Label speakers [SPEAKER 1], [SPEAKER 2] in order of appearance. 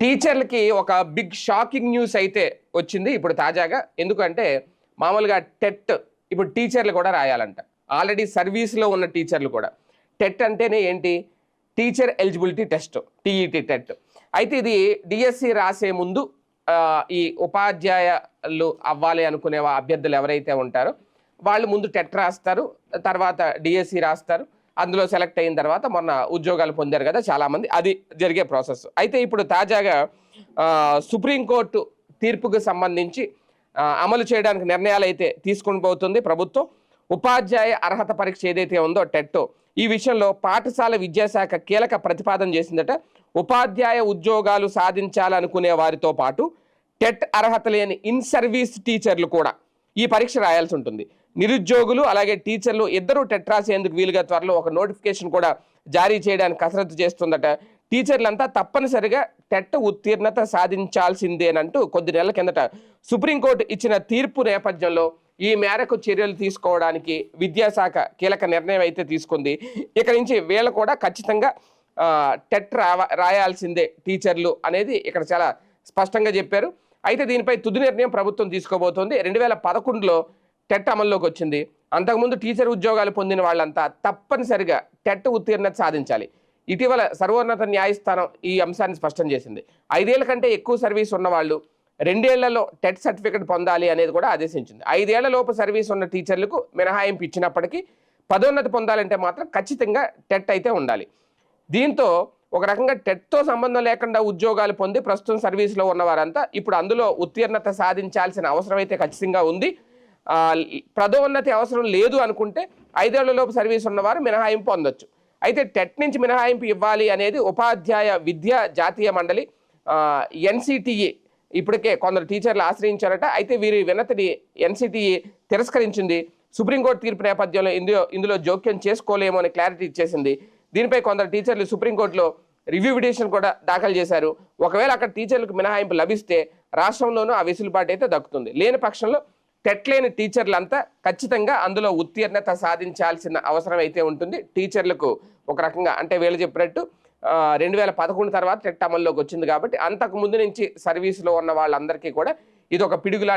[SPEAKER 1] టీచర్లకి ఒక big shocking news అయితే వచ్చింది ఇప్పుడు తాజాగా. ఎందుకంటే మామూలుగా టెట్ ఇప్పుడు టీచర్లు కూడా రాయాలంట. ఆల్రెడీ సర్వీస్లో ఉన్న టీచర్లు కూడా. టెట్ అంటేనే ఏంటి? Teacher eligibility test TET TET. అయితే ఇది డిఎస్సి రాసే ముందు ఈ ఉపాధ్యాయులు అవ్వాలి అనుకునే అభ్యర్థులు ఎవరైతే ఉంటారో వాళ్ళు ముందు టెట్ రాస్తారు తర్వాత డిఎస్సి రాస్తారు. అందులో సెలెక్ట్ అయిన తర్వాత మొన్న ఉద్యోగాలు పొందారు కదా చాలామంది. అది జరిగే ప్రాసెస్ అయితే ఇప్పుడు తాజాగా సుప్రీంకోర్టు తీర్పుకు సంబంధించి అమలు చేయడానికి నిర్ణయాలు అయితే తీసుకుని పోతుంది ప్రభుత్వం. ఉపాధ్యాయ అర్హత పరీక్ష ఏదైతే ఉందో టెట్టో ఈ విషయంలో పాఠశాల విద్యాశాఖ కీలక ప్రతిపాదన చేసిందట. ఉపాధ్యాయ ఉద్యోగాలు సాధించాలనుకునే వారితో పాటు టెట్ అర్హత లేని ఇన్ సర్వీస్ టీచర్లు కూడా ఈ పరీక్ష రాయాల్సి ఉంటుంది. నిరుద్యోగులు అలాగే టీచర్లు ఇద్దరు టెట్ రాసేందుకు వీలుగా త్వరలో ఒక నోటిఫికేషన్ కూడా జారీ చేయడానికి కసరత్తు చేస్తుందట. టీచర్లంతా తప్పనిసరిగా టెట్ ఉత్తీర్ణత సాధించాల్సిందేనంటూ కొద్ది నెలల కిందట సుప్రీంకోర్టు ఇచ్చిన తీర్పు నేపథ్యంలో ఈ మేరకు చర్యలు తీసుకోవడానికి విద్యాశాఖ కీలక నిర్ణయం అయితే తీసుకుంది. ఇక నుంచి వీళ్ళు కూడా ఖచ్చితంగా టెట్ రావ రాయాల్సిందే టీచర్లు అనేది ఇక్కడ చాలా స్పష్టంగా చెప్పారు. అయితే దీనిపై తుది నిర్ణయం ప్రభుత్వం తీసుకోబోతోంది. రెండు వేల పదకొండులో టెట్ అమల్లోకి వచ్చింది. అంతకుముందు టీచర్ ఉద్యోగాలు పొందిన వాళ్ళంతా తప్పనిసరిగా టెట్ ఉత్తీర్ణత సాధించాలి. ఇటీవల సర్వోన్నత న్యాయస్థానం ఈ అంశాన్ని స్పష్టం చేసింది. ఐదేళ్ళ కంటే ఎక్కువ సర్వీస్ ఉన్నవాళ్ళు రెండేళ్ళలో టెట్ సర్టిఫికెట్ పొందాలి అనేది కూడా ఆదేశించింది. ఐదేళ్ళ లోపు సర్వీస్ ఉన్న టీచర్లకు మినహాయింపు ఇచ్చినప్పటికీ పదోన్నతి పొందాలంటే మాత్రం ఖచ్చితంగా టెట్ అయితే ఉండాలి. దీంతో ఒక రకంగా టెట్తో సంబంధం లేకుండా ఉద్యోగాలు పొంది ప్రస్తుతం సర్వీస్లో ఉన్నవారంతా ఇప్పుడు అందులో ఉత్తీర్ణత సాధించాల్సిన అవసరం అయితే ఖచ్చితంగా ఉంది. ప్రథోన్నతి అవసరం లేదు అనుకుంటే ఐదేళ్ళలోపు సర్వీస్ ఉన్నవారు మినహాయింపు పొందొచ్చు. అయితే టెట్ నుంచి మినహాయింపు ఇవ్వాలి అనేది ఉపాధ్యాయ విద్యా జాతీయ మండలి ఎన్సిటిఈ ఇప్పటికే కొందరు టీచర్లు ఆశ్రయించారట. అయితే వీరి వినతిని ఎన్సిటిఈ తిరస్కరించింది. సుప్రీంకోర్టు తీర్పు నేపథ్యంలో ఇందులో ఇందులో జోక్యం చేసుకోలేమో అని క్లారిటీ ఇచ్చేసింది. దీనిపై కొందరు టీచర్లు సుప్రీంకోర్టులో రివ్యూ పిటిషన్ కూడా దాఖలు చేశారు. ఒకవేళ అక్కడ టీచర్లకు మినహాయింపు లభిస్తే రాష్ట్రంలోనూ ఆ వెసులుబాటు అయితే దక్కుతుంది. లేని పక్షంలో టెట్ లేని టీచర్లంతా ఖచ్చితంగా అందులో ఉత్తీర్ణత సాధించాల్సిన అవసరం అయితే ఉంటుంది. టీచర్లకు ఒక రకంగా అంటే వీళ్ళు చెప్పినట్టు రెండు వేల పదకొండు తర్వాత టెట్ అమల్లోకి వచ్చింది కాబట్టి అంతకు ముందు నుంచి సర్వీస్లో ఉన్న వాళ్ళందరికీ కూడా ఇది ఒక పిడుగులా